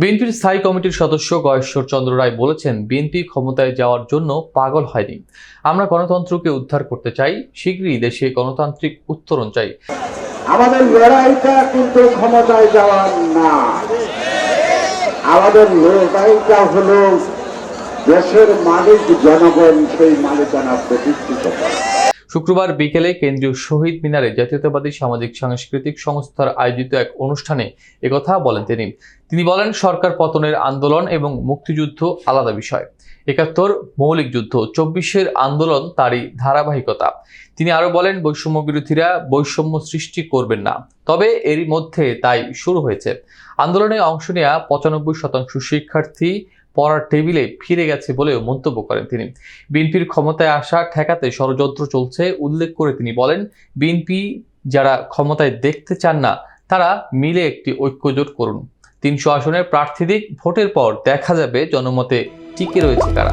বিএনপির স্থায়ী কমিটির সদস্য গয়েশ্বর চন্দ্র রায় বলেছেন, বিএনপি ক্ষমতায় যাওয়ার জন্য পাগল হয়নি। আমরা গণতন্ত্রকে উদ্ধার করতে চাই, শীঘ্রই দেশে গণতান্ত্রিক উত্তরণ চাই। আমাদের লড়াইটা কিন্তু ক্ষমতায় যাওয়ার না। আমাদের লড়াইটা হলো দেশের মালিক জনগণ, সেই মালিকানা প্রতিষ্ঠিত করা। শুক্রবার বিকেলে কেন্দ্রীয় শহীদ মিনারে জাতীয়তাবাদী সামাজিক সাংস্কৃতিক সংস্থার আয়োজিত এক অনুষ্ঠানে একথা বলেন তিনি। তিনি বলেন, সরকার পতনের আন্দোলন এবং মুক্তিযুদ্ধ আলাদা বিষয়। একাত্তর মৌলিক যুদ্ধ, চব্বিশের আন্দোলন তারই ধারাবাহিকতা। তিনি আরও বলেন, বৈষম্য বিরোধীরা বৈষম্য সৃষ্টি করবেন না। তবে এরই মধ্যে তাই শুরু হয়েছে। আন্দোলনে অংশ নেওয়া পঁচানব্বই শতাংশ শিক্ষার্থী পড়ার টেবিলে ফিরে গেছে বলেও মন্তব্য করেন তিনি। বিএনপির ক্ষমতায় আসা ঠেকাতে ষড়যন্ত্র চলছে, উল্লেখ করে তিনি বলেন, বিএনপি যারা ক্ষমতায় দেখতে চান না, তারা মিলে একটি ঐক্যজোট করুন। তিনশো আসনের প্রার্থীদের ভোটের পর দেখা যাবে জনমতে টিকে রয়েছে কারা